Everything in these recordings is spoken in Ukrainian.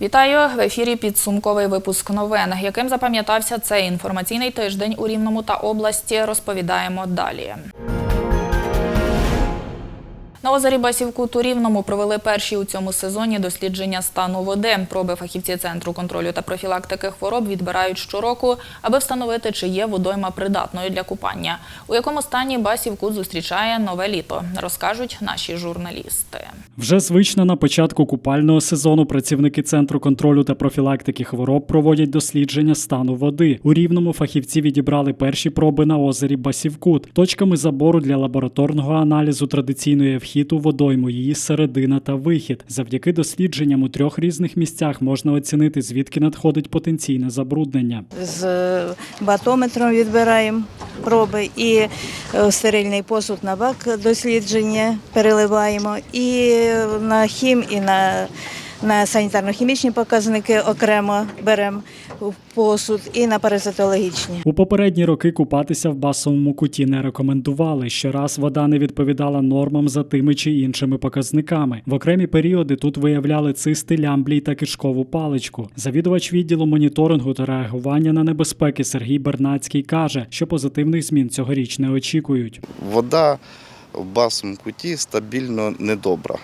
Вітаю в ефірі. Підсумковий випуск новин. Яким запам'ятався цей інформаційний тиждень у Рівному та області, розповідаємо далі. На озері Басівкут у Рівному провели перші у цьому сезоні дослідження стану води. Проби фахівці Центру контролю та профілактики хвороб відбирають щороку, аби встановити, чи є водойма придатною для купання. У якому стані Басівкут зустрічає нове літо, розкажуть наші журналісти. Вже звично на початку купального сезону працівники Центру контролю та профілактики хвороб проводять дослідження стану води. У Рівному фахівці відібрали перші проби на озері Басівкут. Точками забору для лабораторного аналізу традиційної вхід у водойму, її середина та вихід. Завдяки дослідженням у трьох різних місцях можна оцінити, звідки надходить потенційне забруднення. з батометром відбираємо проби і е, стерильний посуд на бак дослідження переливаємо, і на хім, і на, на санітарно-хімічні показники окремо беремо в посуд, і на паразитологічні. У попередні роки купатися в басовому куті не рекомендували. Щораз вода не відповідала нормам за тими чи іншими показниками. В окремі періоди тут виявляли цисти, лямблій та кишкову паличку. Завідувач відділу моніторингу та реагування на небезпеки Сергій Бернацький каже, що позитивних змін цьогоріч не очікують. вода в басовому куті стабільно недобра.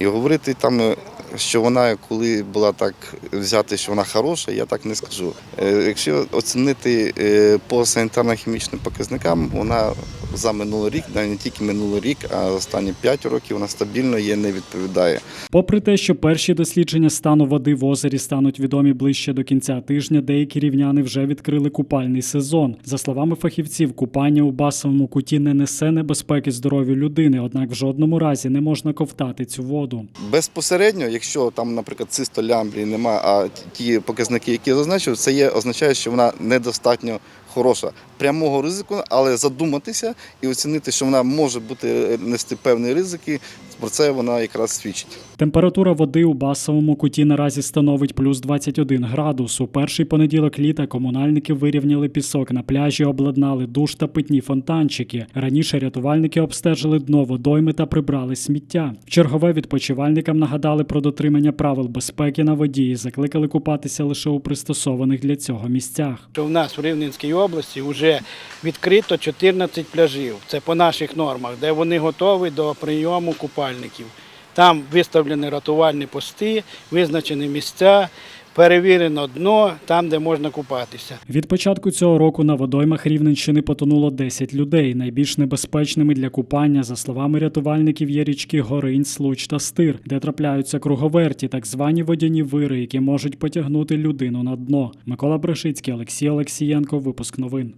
І говорити там, е, що вона коли була так взяти, що вона хороша, я так не скажу. Е, Якщо оцінити е, по санітарно-хімічним показникам, вона за минулий рік, не тільки минулий рік, а останні 5 років вона стабільно є, не відповідає. Попри те, що перші дослідження стану води в озері стануть відомі ближче до кінця тижня, деякі рівняни вже відкрили купальний сезон. За словами фахівців, купання у басовому куті не несе небезпеки здоров'ю людини, однак в жодному разі не можна ковтати цю воду. Безпосередньо, якщо там, наприклад, цистолямблії немає, а ті показники, які я зазначив, це є, означає, що вона недостатньо хороша. Прямого ризику, але задуматися і оцінити, що вона може бути нести певні ризики, про це вона якраз свідчить. Температура води у басовому куті наразі становить плюс 21 градус. У перший понеділок літа комунальники вирівняли пісок на пляжі, обладнали душ та питні фонтанчики. Раніше рятувальники обстежили дно водойми та прибрали сміття. Чергове відпочивальникам нагадали про дотримання правил безпеки на воді і закликали купатися лише у пристосованих для цього місцях. в нас в Рівненській області вже відкрито 14 пляжів. Це по наших нормах, де вони готові до прийому купальників. Там виставлені рятувальні пости, визначені місця, перевірено дно, там, де можна купатися. Від початку цього року на водоймах Рівненщини потонуло 10 людей. Найбільш небезпечними для купання, за словами рятувальників, є річки Горинь, Случ та Стир, де трапляються круговерті, так звані водяні вири, які можуть потягнути людину на дно. Микола Брешицький, Олексій Олексієнко. Випуск новин.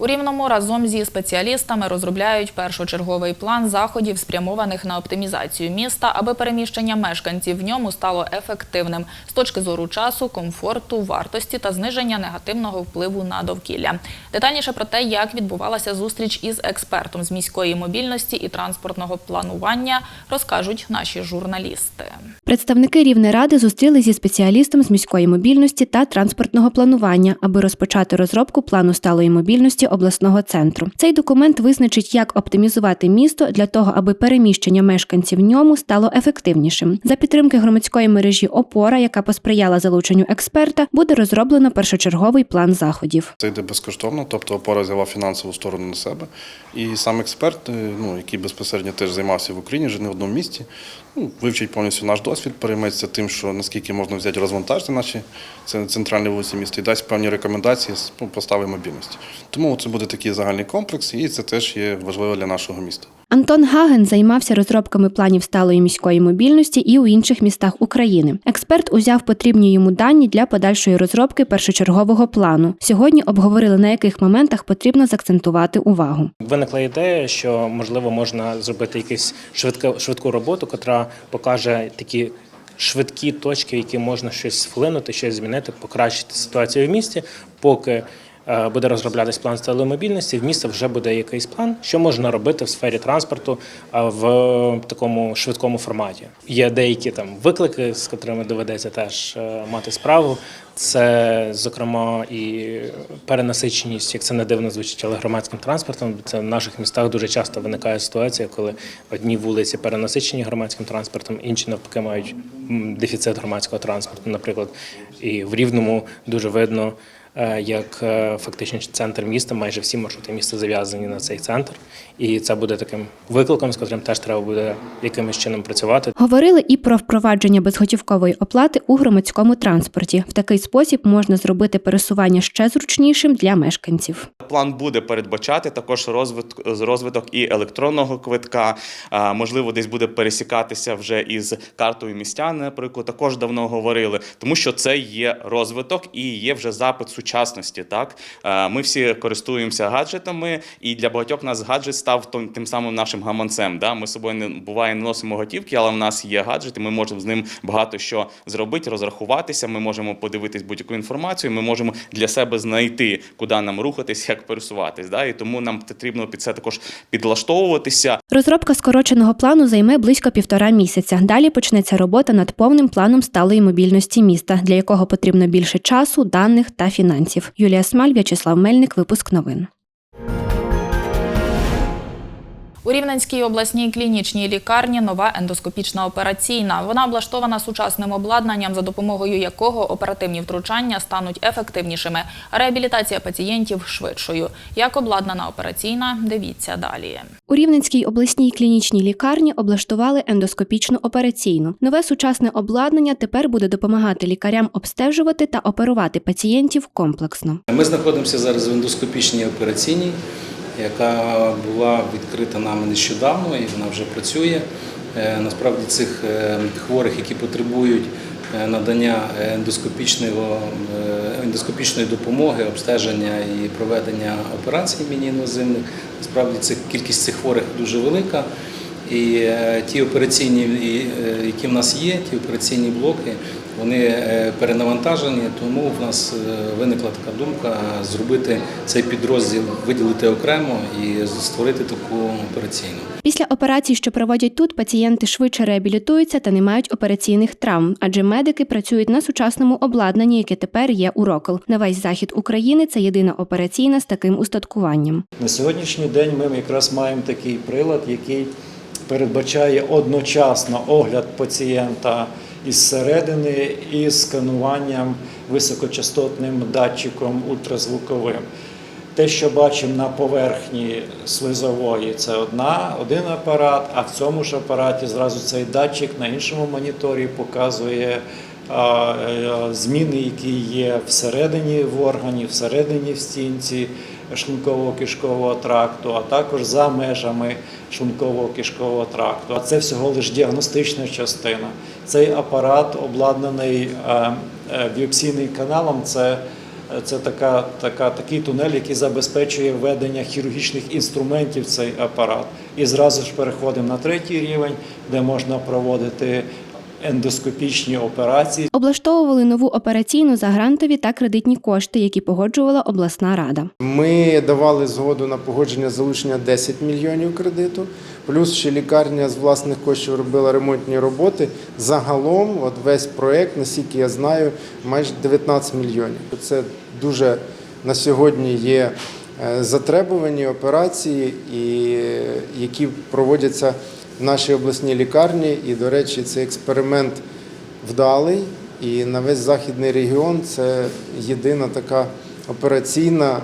У Рівному разом зі спеціалістами розробляють першочерговий план заходів, спрямованих на оптимізацію міста, аби переміщення мешканців в ньому стало ефективним з точки зору часу, комфорту, вартості та зниження негативного впливу на довкілля. Детальніше про те, як відбувалася зустріч із експертом з міської мобільності і транспортного планування, розкажуть наші журналісти. Представники Рівнеради зустрілися зі спеціалістом з міської мобільності та транспортного планування, аби розпочати розробку плану сталої мобільності обласного центру. Цей документ визначить, як оптимізувати місто для того, аби переміщення мешканців в ньому стало ефективнішим. За підтримки громадської мережі Опора, яка посприяла залученню експерта, буде розроблено першочерговий план заходів. Це йде безкоштовно, тобто опора взяла фінансову сторону на себе. І сам експерт, е, ну, який безпосередньо теж займався в Україні, вже не в одному місті, ну, вивчить повністю наш досвід, перейметься тим, що наскільки можна взяти розвантажити наші центральні вулиці міста і дасть певні рекомендації з ну, постави мобільності. Тому це буде такий загальний комплекс, і це теж є важливо для нашого міста. Антон Гаген займався розробками планів сталої міської мобільності і у інших містах України. Експерт узяв потрібні йому дані для подальшої розробки першочергового плану. Сьогодні обговорили на яких моментах потрібно закцентувати увагу. Виникла ідея, що можливо можна зробити якусь швидку, швидку роботу, яка покаже такі швидкі точки, в які можна щось вплинути, щось змінити, покращити ситуацію в місті, поки буде розроблятись план сталої мобільності, в міста вже буде якийсь план, що можна робити в сфері транспорту а, в такому швидкому форматі. Є деякі там виклики, з котрими доведеться теж е, мати справу. Це, зокрема, і перенасиченість, як це не дивно звучить, але громадським транспортом. Це в наших містах дуже часто виникає ситуація, коли одні вулиці перенасичені громадським транспортом, інші навпаки мають дефіцит громадського транспорту, наприклад. І в Рівному дуже видно, е, як е, фактично центр міста, майже всі маршрути міста зав'язані на цей центр. І це буде таким викликом, з котрим теж треба буде якимось чином працювати. Говорили і про впровадження безготівкової оплати у громадському транспорті. В такий спосіб можна зробити пересування ще зручнішим для мешканців. План буде передбачати також розвиток, розвиток і електронного квитка. Можливо, десь буде пересікатися вже із картою містяни, про яку також давно говорили, тому що це є розвиток і є вже запит сучасності. Так ми всі користуємося гаджетами, і для багатьох нас гаджет став тим- самим нашим гаманцем. Да? Ми з собою не буває не носимо готівки, але в нас є гаджети. Ми можемо з ним багато що зробити, розрахуватися. Ми можемо подивитись будь-яку інформацію. Ми можемо для себе знайти, куди нам рухатись, як пересуватись. Да? І тому нам потрібно під це також підлаштовуватися. Розробка скороченого плану займе близько півтора місяця. Далі почнеться робота над повним планом сталої мобільності міста, для якого потрібно більше часу, даних та фінансів. Юлія Смаль, В'ячеслав Мельник, випуск новин. У Рівненській обласній клінічній лікарні нова ендоскопічна операційна. Вона облаштована сучасним обладнанням, за допомогою якого оперативні втручання стануть ефективнішими, а реабілітація пацієнтів швидшою. Як обладнана операційна, дивіться далі. У Рівненській обласній клінічній лікарні облаштували ендоскопічну операційну. Нове сучасне обладнання тепер буде допомагати лікарям обстежувати та оперувати пацієнтів комплексно. Ми знаходимося зараз в ендоскопічній операційній, яка була відкрита нами нещодавно і вона вже працює. Е, Насправді цих е, хворих, які потребують е, надання ендоскопічної допомоги, обстеження і проведення операцій міні-інвазивних, насправді цих, кількість цих хворих дуже велика. І е, ті операційні, і, е, які в нас є, ті операційні блоки, вони е, перенавантажені, тому в нас е, виникла така думка зробити цей підрозділ, виділити окремо і створити таку операційну. Після операцій, що проводять тут, пацієнти швидше реабілітуються та не мають операційних травм, адже медики працюють на сучасному обладнанні, яке тепер є у Рокл. На весь захід України це єдина операційна з таким устаткуванням. На сьогоднішній день ми якраз маємо такий прилад, який передбачає одночасно огляд пацієнта із середини і скануванням високочастотним датчиком ультразвуковим. Те, що бачимо на поверхні слизової, це одна, один апарат, а в цьому ж апараті зразу цей датчик на іншому моніторі показує е, зміни, які є всередині в органі, всередині в стінці шлунково-кишкового тракту, а також за межами шлунково-кишкового тракту. А це всього лише діагностична частина. Цей апарат обладнаний е, е, біопсійним каналом. Це це така, така, такий тунель, який забезпечує введення хірургічних інструментів в цей апарат. І зразу ж переходимо на третій рівень, де можна проводити ендоскопічні операції. Облаштовували нову операційну за грантові та кредитні кошти, які погоджувала обласна рада. Ми давали згоду на погодження залучення 10 мільйонів кредиту, плюс ще лікарня з власних коштів робила ремонтні роботи. Загалом, от весь проект, наскільки я знаю, майже 19 мільйонів. Це дуже на сьогодні є е, затребувані операції, і, е, які проводяться нашій обласній лікарні. І, до речі, цей експеримент вдалий. І на весь західний регіон це єдина така операційна,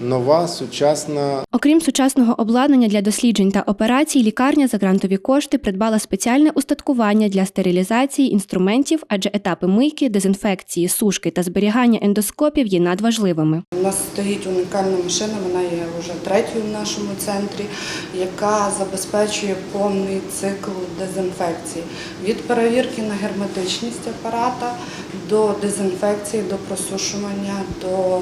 нова, сучасна Окрім сучасного обладнання для досліджень та операцій, лікарня за грантові кошти придбала спеціальне устаткування для стерилізації інструментів, адже етапи мийки, дезінфекції, сушки та зберігання ендоскопів є надважливими. У нас стоїть унікальна машина, вона є вже третьою в нашому центрі, яка забезпечує повний цикл дезінфекції від перевірки на герметичність апарата до дезінфекції, до просушування, до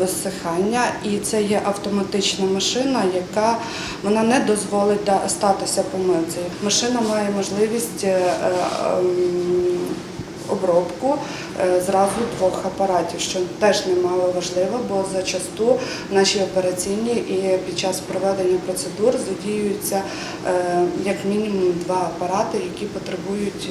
висихання. І це є автоматична машина, яка вона не дозволить статися помилці. Машина має можливість е, ем, обробку е, зразу двох апаратів, що теж немало важливо, бо зачасту в нашій операційній і під час проведення процедур задіюються е, як мінімум два апарати, які потребують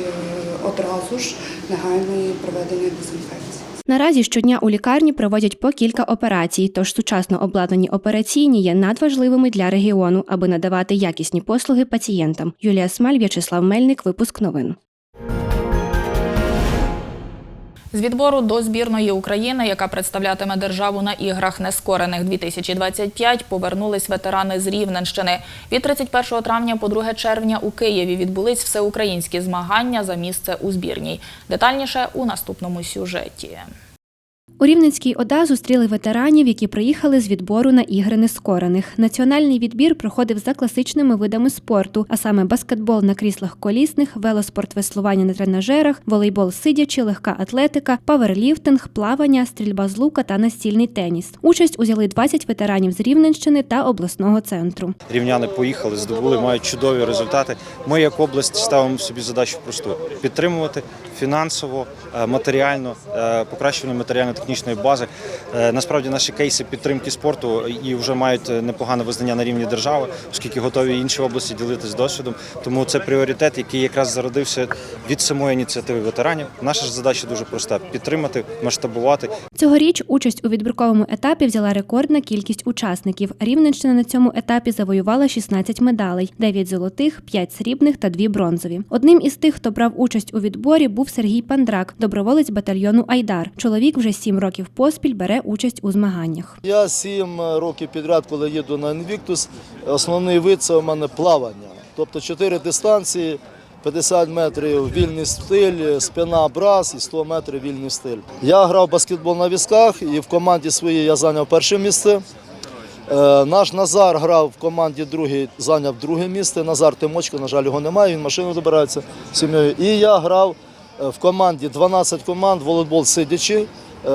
одразу ж негайної проведення дезінфекції. Наразі щодня у лікарні проводять по кілька операцій, тож сучасно обладнані операційні є надважливими для регіону, аби надавати якісні послуги пацієнтам. Юлія Смаль, В'ячеслав Мельник, випуск новин. З відбору до збірної України, яка представлятиме державу на іграх нескорених 2025, повернулись ветерани з Рівненщини. Від 31 травня по 2 червня у Києві відбулись всеукраїнські змагання за місце у збірній. Детальніше у наступному сюжеті. У Рівненській ОДА зустріли ветеранів, які приїхали з відбору на ігри нескорених. Національний відбір проходив за класичними видами спорту, а саме баскетбол на кріслах колісних, велоспорт веслування на тренажерах, волейбол сидячи, легка атлетика, паверліфтинг, плавання, стрільба з лука та настільний теніс. Участь узяли 20 ветеранів з Рівненщини та обласного центру. Рівняни поїхали, здобули, мають чудові результати. Ми, як область, ставимо собі задачу просту: підтримувати фінансово, е, матеріально, е, покращення матеріально-технічної бази. Е, Насправді наші кейси підтримки спорту і вже мають е, непогане визнання на рівні держави, оскільки готові інші області ділитися досвідом. Тому це пріоритет, який якраз зародився від самої ініціативи ветеранів. Наша ж задача дуже проста: підтримати, масштабувати Цьогоріч участь у відбірковому етапі взяла рекордна кількість учасників. Рівненщина на цьому етапі завоювала 16 медалей: 9 золотих, 5 срібних та 2 бронзові. Одним із тих, хто брав участь у відборі, був Сергій Пандрак, доброволець батальйону Айдар. Чоловік вже 7 років поспіль бере участь у змаганнях. Я сім років підряд, коли їду на Invictus, основний вид це у мене плавання. Тобто чотири дистанції, 50 метрів вільний стиль, спина брас і 100 метрів вільний стиль. Я грав баскетбол на візках і в команді своїй я зайняв перше місце. Е, Наш Назар грав в команді другий, зайняв друге місце. Назар Тимочко, на жаль, його немає, він машину добирається з сім'єю. І я грав е, в команді 12 команд, волейбол сидячи. Е,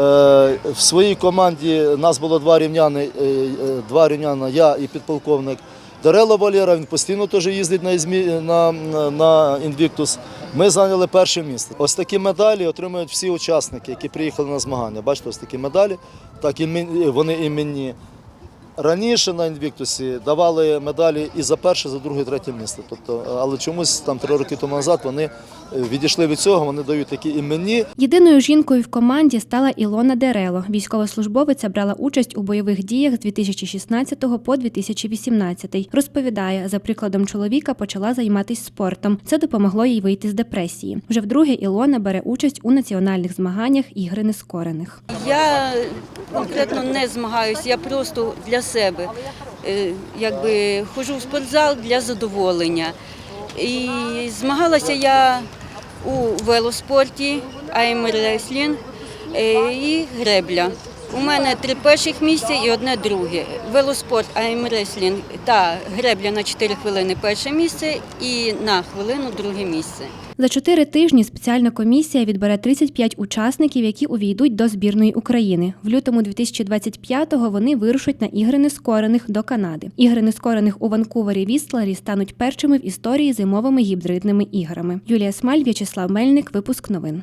В своїй команді нас було два рівняни, е, е, два рівняна, я і підполковник Дарело Валєра, він постійно теж їздить на, на, на, Інвіктус. Ми зайняли перше місце. Ось такі медалі отримують всі учасники, які приїхали на змагання. Бачите, ось такі медалі, так і вони іменні. Раніше на інвіктусі давали медалі і за перше, за друге, третє місце. Тобто, але чомусь там три роки тому назад вони е, відійшли від цього, вони дають такі іменні. Єдиною жінкою в команді стала Ілона Дерело. Військовослужбовиця брала участь у бойових діях з 2016 по 2018. Розповідає, за прикладом чоловіка почала займатися спортом. Це допомогло їй вийти з депресії. Вже вдруге Ілона бере участь у національних змаганнях ігри нескорених. Я конкретно не змагаюся, я просто для себе е, якби ходжу в спортзал для задоволення. І змагалася я у велоспорті, аймреслінг і гребля. У мене три перших місця і одне друге. Велоспорт, аймреслінг та гребля на 4 хвилини перше місце і на хвилину друге місце. За чотири тижні спеціальна комісія відбере 35 учасників, які увійдуть до збірної України. В лютому 2025-го вони вирушать на ігри нескорених до Канади. Ігри нескорених у Ванкувері Вістлері стануть першими в історії зимовими гібридними іграми. Юлія Смаль, В'ячеслав Мельник, випуск новин.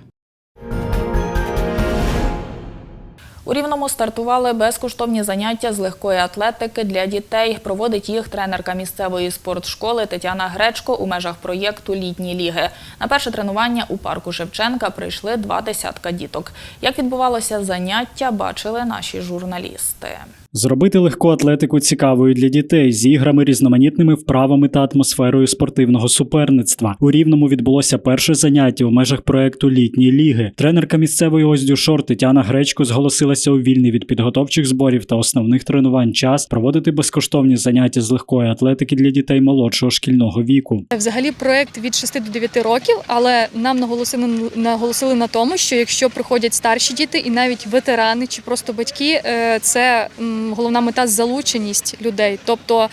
У Рівному стартували безкоштовні заняття з легкої атлетики для дітей. Проводить їх тренерка місцевої спортшколи Тетяна Гречко у межах проєкту Літні ліги. На перше тренування у парку Шевченка прийшли два десятка діток. Як відбувалося заняття, бачили наші журналісти. Зробити легку атлетику цікавою для дітей з іграми, різноманітними вправами та атмосферою спортивного суперництва. У Рівному відбулося перше заняття у межах проекту Літні ліги. Тренерка місцевої Оздю Шор Тетяна Гречко зголосилася у вільний від підготовчих зборів та основних тренувань час проводити безкоштовні заняття з легкої атлетики для дітей молодшого шкільного віку. Взагалі проект від 6 до 9 років, але нам наголосили, наголосили на тому, що якщо приходять старші діти і навіть ветерани чи просто батьки, е, це головна мета залученість людей. Тобто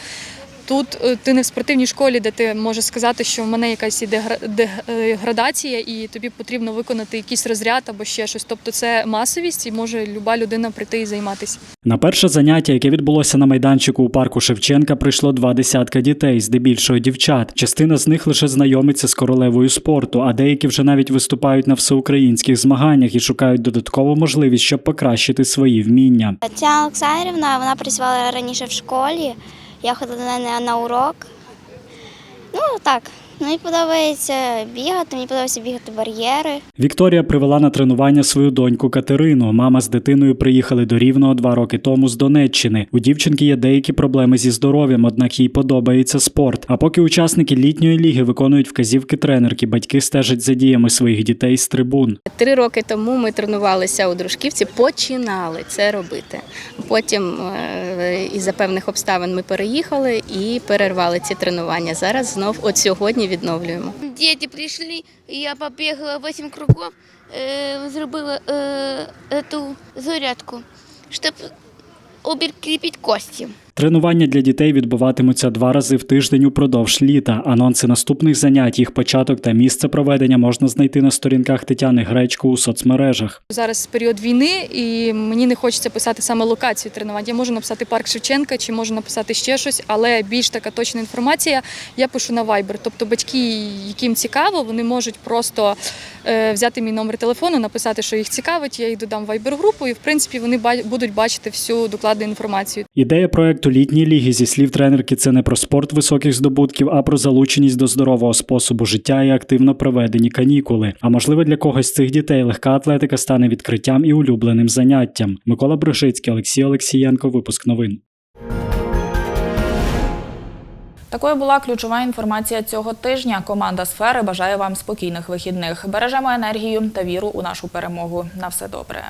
Тут е, ти не в спортивній школі, де ти можеш сказати, що в мене якась іде гра- де- е, градація, і тобі потрібно виконати якийсь розряд або ще щось. Тобто це масовість, і може люба людина прийти і займатися. На перше заняття, яке відбулося на майданчику у парку Шевченка, прийшло два десятка дітей, здебільшого дівчат. Частина з них лише знайомиться з королевою спорту, а деякі вже навіть виступають на всеукраїнських змаганнях і шукають додаткову можливість, щоб покращити свої вміння. Тетяна Олександрівна, вона працювала раніше в школі. Я ходила на урок. Ну так, мені подобається бігати, мені подобається бігати бар'єри. Вікторія привела на тренування свою доньку Катерину. Мама з дитиною приїхали до Рівного два роки тому з Донеччини. У дівчинки є деякі проблеми зі здоров'ям, однак їй подобається спорт. А поки учасники літньої ліги виконують вказівки тренерки, батьки стежать за діями своїх дітей з трибун. Три роки тому ми тренувалися у дружківці, починали це робити. Потім е, із-за певних обставин ми переїхали і перервали ці тренування. Зараз знов от сьогодні відновлюємо. Діти прийшли, я побігла 8 кругів, зробила цю зарядку, щоб укріпити кості. Тренування для дітей відбуватимуться два рази в тиждень упродовж літа. Анонси наступних занять, їх початок та місце проведення можна знайти на сторінках Тетяни Гречко у соцмережах. Зараз період війни, і мені не хочеться писати саме локацію тренувань. Я можу написати парк Шевченка чи можу написати ще щось, але більш така точна інформація я пишу на Viber. Тобто батьки, яким цікаво, вони можуть просто е, взяти мій номер телефону, написати, що їх цікавить. Я їх додам в Viber групу, і в принципі вони будуть бачити всю докладну інформацію. Ідея проекту літньої ліги зі слів тренерки це не про спорт високих здобутків, а про залученість до здорового способу життя і активно проведені канікули. А можливо, для когось з цих дітей легка атлетика стане відкриттям і улюбленим заняттям. Микола Брижицький, Олексій Олексієнко. Випуск новин. Такою була ключова інформація цього тижня. Команда сфери бажає вам спокійних вихідних. Бережемо енергію та віру у нашу перемогу. На все добре.